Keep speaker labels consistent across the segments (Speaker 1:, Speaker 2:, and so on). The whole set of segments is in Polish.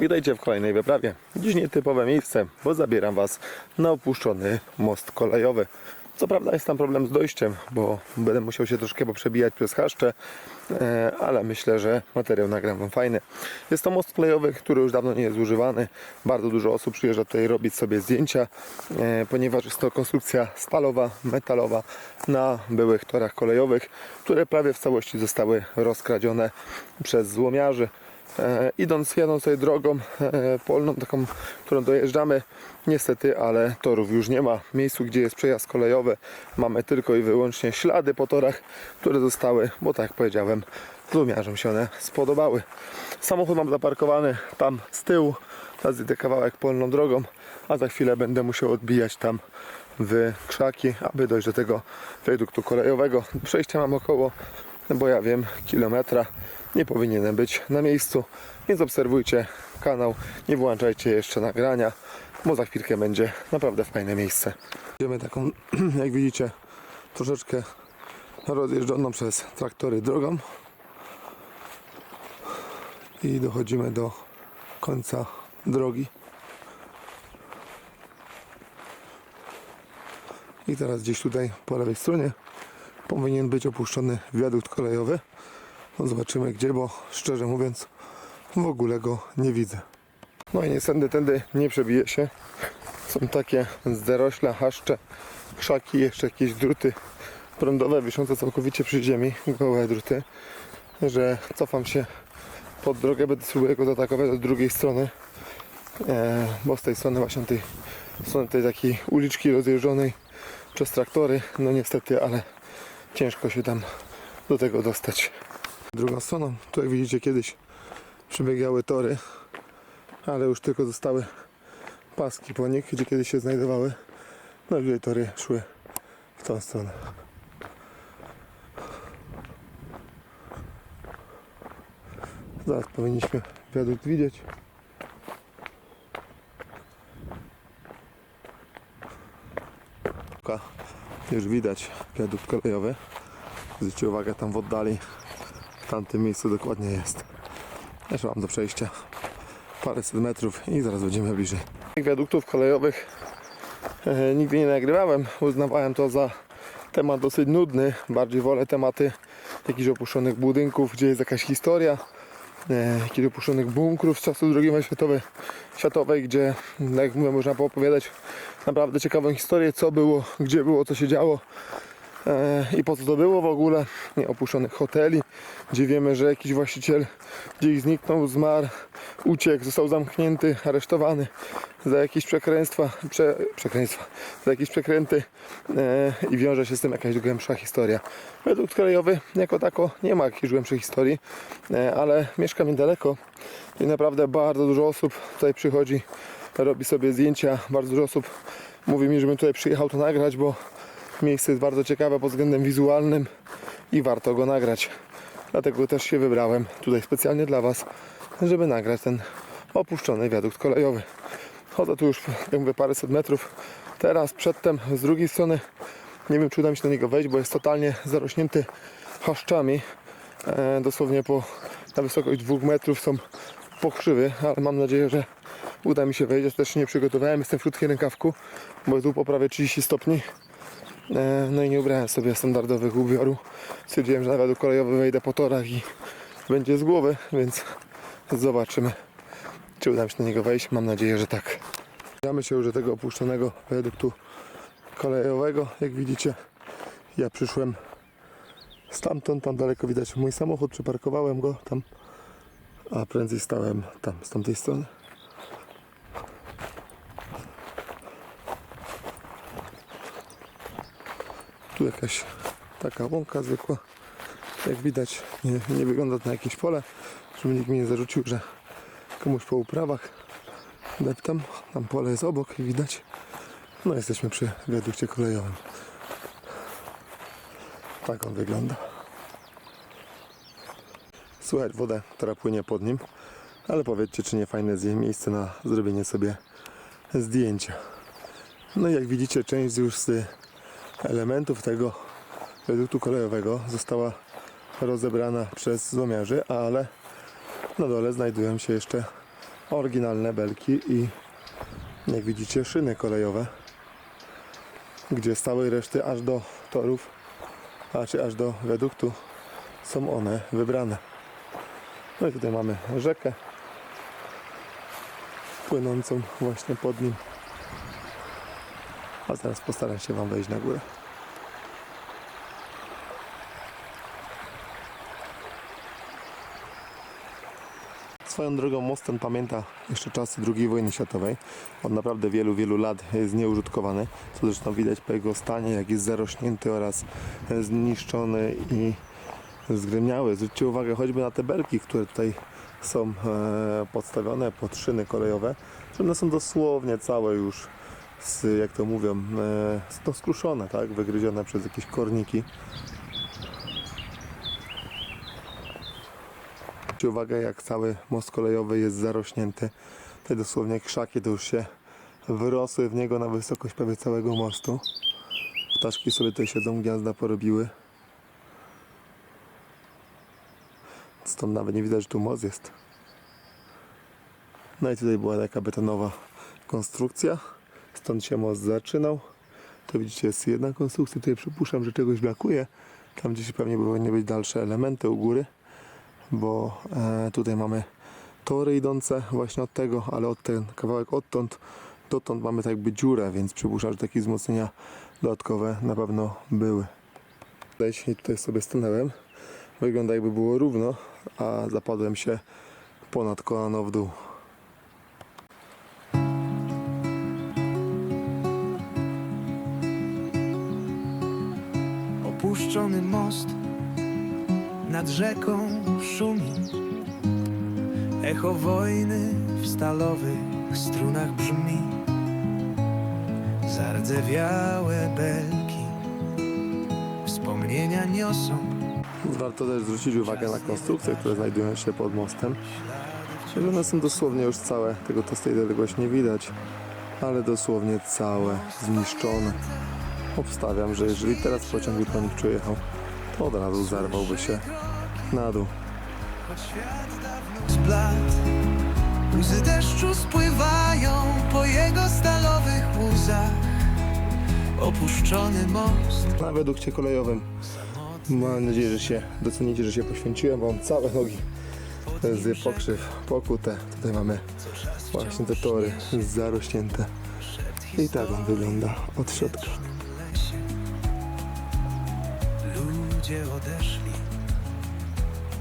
Speaker 1: Witajcie w kolejnej wyprawie. Dziś nietypowe miejsce, bo zabieram Was na opuszczony most kolejowy. Co prawda jest tam problem z dojściem, bo będę musiał się troszkę poprzebijać przez chaszcze, e, ale myślę, że materiał nagram Wam fajny. Jest to most kolejowy, który już dawno nie jest używany. Bardzo dużo osób przyjeżdża tutaj robić sobie zdjęcia, e, ponieważ jest to konstrukcja stalowa, metalowa na byłych torach kolejowych, które prawie w całości zostały rozkradzione przez złomiarzy. E, idąc, jadąc sobie drogą e, polną, taką, którą dojeżdżamy, niestety, ale torów już nie ma. Miejscu, gdzie jest przejazd kolejowy, mamy tylko i wyłącznie ślady po torach, które zostały, bo tak jak powiedziałem, złomiarzom się one spodobały. Samochód mam zaparkowany tam z tyłu, teraz idę kawałek polną drogą, a za chwilę będę musiał odbijać tam w krzaki, aby dojść do tego wiaduktu kolejowego. Przejścia mam około bo ja wiem, kilometra nie powinienem być na miejscu, więc obserwujcie kanał, nie włączajcie jeszcze nagrania, bo za chwilkę będzie naprawdę fajne miejsce. Idziemy taką, jak widzicie, troszeczkę rozjeżdżoną przez traktory drogą i dochodzimy do końca drogi. I teraz gdzieś tutaj po lewej stronie powinien być opuszczony wiadukt kolejowy. Zobaczymy gdzie, bo szczerze mówiąc w ogóle go nie widzę. No i niestety tędy nie przebije się. Są takie zarośla, haszcze, krzaki, jeszcze jakieś druty prądowe wiszące całkowicie przy ziemi, gołe druty, że cofam się pod drogę, będę spróbuję go zaatakować od drugiej strony, e, bo z tej strony właśnie tej strony tej takiej uliczki rozjeżdżonej przez traktory, no niestety, ale ciężko się tam do tego dostać. Drugą stroną, tu jak widzicie kiedyś przebiegały tory, ale już tylko zostały paski po nich, gdzie kiedyś się znajdowały. No i tory szły w tą stronę. Zaraz powinniśmy wiadukt widzieć. Już widać wiadukt kolejowy. Zwróćcie uwagę, tam w oddali, tamtym miejscu dokładnie jest. Jeszcze mam do przejścia paręset metrów i zaraz będziemy bliżej. Wiaduktów kolejowych e, nigdy nie nagrywałem. Uznawałem to za temat dosyć nudny. Bardziej wolę tematy jakichś opuszczonych budynków, gdzie jest jakaś historia, e, jakichś opuszczonych bunkrów z czasów II wojny światowej, światowej, gdzie, jak mówię, można poopowiadać naprawdę ciekawą historię, co było, gdzie było, co się działo i po co to było w ogóle. Nie, opuszczonych hoteli, gdzie wiemy, że jakiś właściciel gdzieś zniknął, zmarł, uciekł, został zamknięty, aresztowany za jakieś przekleństwa, prze, przekleństwa, za jakieś przekręty e, i wiąże się z tym jakaś głębsza historia. Według kolejowy jako tako nie ma jakiejś głębszej historii, e, ale mieszkam niedaleko i naprawdę bardzo dużo osób tutaj przychodzi, robi sobie zdjęcia, bardzo dużo osób mówi mi, żebym tutaj przyjechał to nagrać, bo miejsce jest bardzo ciekawe pod względem wizualnym i warto go nagrać. Dlatego też się wybrałem tutaj specjalnie dla Was, żeby nagrać ten opuszczony wiadukt kolejowy. Chodzę tu już, jak mówię, paręset metrów. Teraz przedtem z drugiej strony nie wiem, czy uda mi się do niego wejść, bo jest totalnie zarośnięty chaszczami. E, dosłownie po, na wysokość dwóch metrów są pokrzywy, ale mam nadzieję, że uda mi się wejść. Ja też nie przygotowałem, jestem w krótkim rękawku, bo jest tu po prawie 30 stopni. E, no i nie ubrałem sobie standardowych ubioru. Stwierdziłem, że na wiadukt kolejowy wejdę po torach i będzie z głowy, więc zobaczymy, czy uda mi się do niego wejść. Mam nadzieję, że tak. Zbliżamy się już do tego opuszczonego wiaduktu kolejowego. Jak widzicie, ja przyszłem stamtąd, tam daleko widać mój samochód, przyparkowałem go tam, a prędzej stałem tam, z tamtej strony. Tu jakaś taka łąka zwykła. Jak widać, nie, nie wygląda to na jakieś pole, żeby nikt mi nie zarzucił, że komuś po uprawach deptam. Tam pole jest obok, jak widać. No jesteśmy przy wiadukcie kolejowym. Tak on wygląda. Słychać wodę, która płynie pod nim. Ale powiedzcie, czy nie fajne miejsce na zrobienie sobie zdjęcia. No i jak widzicie, część już z elementów tego wiaduktu kolejowego została rozebrana przez złomiarzy, ale na dole znajdują się jeszcze oryginalne belki i jak widzicie szyny kolejowe, gdzie z całej reszty aż do torów, a czy aż do reduktu są one wybrane. No i tutaj mamy rzekę płynącą właśnie pod nim. A teraz postaram się Wam wejść na górę. Swoją drogą most ten pamięta jeszcze czasy II wojny światowej. Od naprawdę wielu, wielu lat jest nieużytkowany. Co zresztą widać po jego stanie, jak jest zarośnięty oraz zniszczony i zgremiały. Zwróćcie uwagę choćby na te belki, które tutaj są e, podstawione pod szyny kolejowe, one są dosłownie całe już, z, jak to mówią, e, no, skruszone, tak? wygryzione przez jakieś korniki. Zwróćcie uwagę, jak cały most kolejowy jest zarośnięty. Te dosłownie krzaki to już się wyrosły w niego na wysokość prawie całego mostu. Ptaszki sobie tutaj siedzą, gniazda porobiły. Stąd nawet nie widać, że tu most jest. No i tutaj była taka betonowa konstrukcja. Stąd się most zaczynał. To widzicie, jest jedna konstrukcja. Tutaj przypuszczam, że czegoś brakuje. Tam gdzieś pewnie powinny być dalsze elementy u góry bo e, tutaj mamy tory idące właśnie od tego, ale od ten kawałek odtąd dotąd mamy tak jakby dziurę, więc przypuszczam, że takie wzmocnienia dodatkowe na pewno były. Się tutaj sobie stanąłem. Wygląda jakby było równo, a zapadłem się ponad kolano w dół.
Speaker 2: Opuszczony most nad rzeką szumi. Echo wojny w stalowych strunach brzmi. Zardzewiałe belki wspomnienia niosą.
Speaker 1: Warto też zwrócić uwagę na konstrukcje, które znajdują się pod mostem. One są dosłownie już całe, tego to z tej odległości nie widać, ale dosłownie całe, zniszczone. Obstawiam, że jeżeli teraz pociąg nich przejechał, to od razu zarwałby się na dół.
Speaker 2: Łzy deszczu spływają po jego stalowych łzach. Opuszczony most
Speaker 1: Na wedukcie kolejowym mam nadzieję, że się docenicie, że się poświęciłem, bo mam całe nogi z pokrzyw pokute. Tutaj mamy właśnie te tory zarośnięte. I tak on wygląda od środka.
Speaker 2: Ludzie odeszli,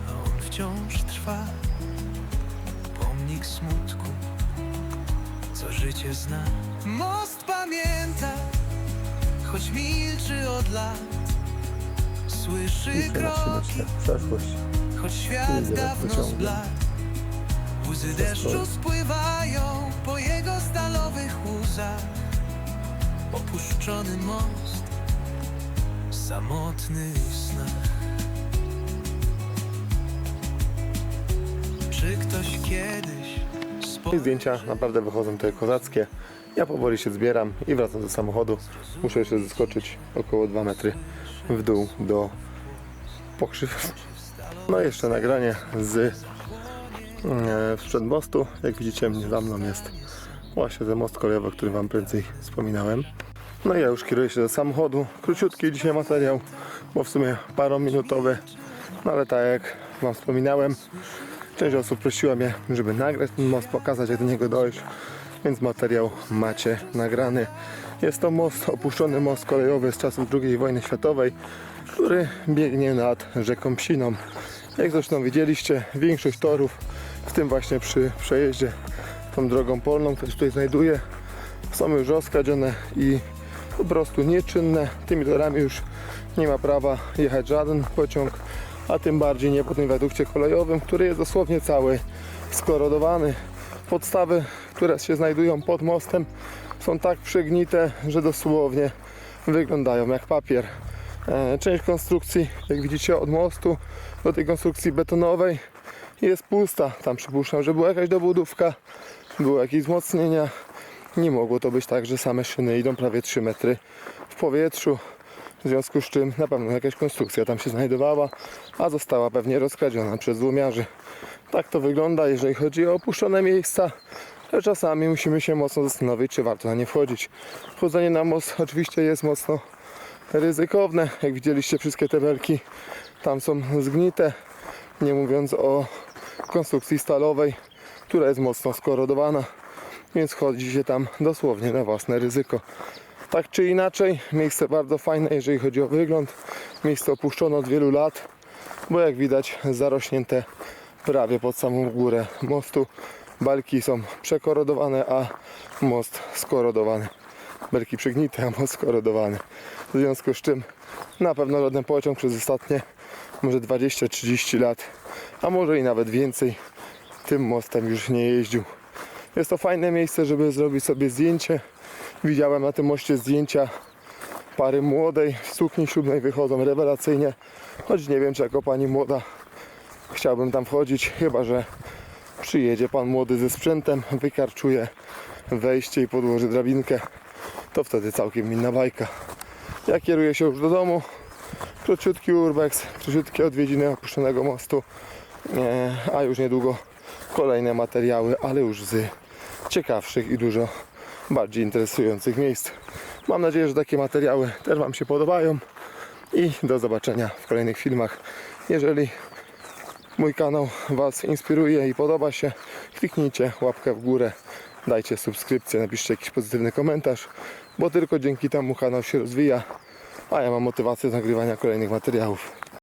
Speaker 2: a on wciąż trwa. Pomnik smutku, co życie zna. Most pamięta, choć milczy od lat. Słyszy kroki, choć świat dawno zbladł. Łzy deszczu spływają po jego stalowych łzach. Opuszczony most, samotny w snach. Czy ktoś kiedyś
Speaker 1: I
Speaker 2: spotkał
Speaker 1: zdjęcia naprawdę wychodzą tutaj kozackie. Ja powoli się zbieram i wracam do samochodu. Muszę jeszcze zeskoczyć około 2 metry w dół do pokrzyw. No i jeszcze nagranie z e, sprzed mostu. Jak widzicie za mną jest właśnie ten most kolejowy, o którym Wam prędzej wspominałem. No ja już kieruję się do samochodu. Króciutki dzisiaj materiał, bo w sumie parominutowy. No ale tak jak Wam wspominałem, Część osób prosiła mnie, żeby nagrać ten most, pokazać jak do niego dojść, więc materiał macie nagrany. Jest to most, opuszczony most kolejowy z czasów II wojny światowej, który biegnie nad rzeką Psiną. Jak zresztą widzieliście, większość torów, w tym właśnie przy przejeździe tą drogą polną, która się tutaj znajduje, są już rozkradzione i po prostu nieczynne. Tymi torami już nie ma prawa jechać żaden pociąg, a tym bardziej nie po tym wiadukcie kolejowym, który jest dosłownie cały skorodowany. Podstawy, które się znajdują pod mostem są tak przegnite, że dosłownie wyglądają jak papier. E, Część konstrukcji, jak widzicie od mostu do tej konstrukcji betonowej jest pusta. Tam przypuszczam, że była jakaś dobudówka, były jakieś wzmocnienia. Nie mogło to być tak, że same szyny idą prawie 3 metry w powietrzu. w związku z czym na pewno jakaś konstrukcja tam się znajdowała, a została pewnie rozkradziona przez złomiarzy. Tak to wygląda, jeżeli chodzi o opuszczone miejsca, ale czasami musimy się mocno zastanowić, czy warto na nie wchodzić. Wchodzenie na most oczywiście jest mocno ryzykowne. Jak widzieliście, wszystkie te belki tam są zgnite, nie mówiąc o konstrukcji stalowej, która jest mocno skorodowana, więc chodzi się tam dosłownie na własne ryzyko. Tak czy inaczej, miejsce bardzo fajne, jeżeli chodzi o wygląd. Miejsce opuszczone od wielu lat, bo jak widać zarośnięte prawie pod samą górę mostu. Belki są przekorodowane, a most skorodowany. Belki przygnite, a most skorodowany. W związku z czym na pewno żaden pociąg przez ostatnie może 20-30 lat, a może i nawet więcej tym mostem już nie jeździł. Jest to fajne miejsce, żeby zrobić sobie zdjęcie. Widziałem na tym moście zdjęcia pary młodej w sukni ślubnej wychodzą rewelacyjnie. Choć nie wiem, czy jako pani młoda chciałbym tam wchodzić, chyba że przyjedzie pan młody ze sprzętem, wykarczuje wejście i podłoży drabinkę, to wtedy całkiem inna bajka. Ja kieruję się już do domu. Króciutki urbex, króciutkie odwiedziny opuszczonego mostu, a już niedługo kolejne materiały, ale już z ciekawszych i dużo bardziej interesujących miejsc. Mam nadzieję, że takie materiały też Wam się podobają i do zobaczenia w kolejnych filmach. Jeżeli mój kanał Was inspiruje i podoba się, kliknijcie łapkę w górę, dajcie subskrypcję, napiszcie jakiś pozytywny komentarz, bo tylko dzięki temu kanał się rozwija, a ja mam motywację do nagrywania kolejnych materiałów.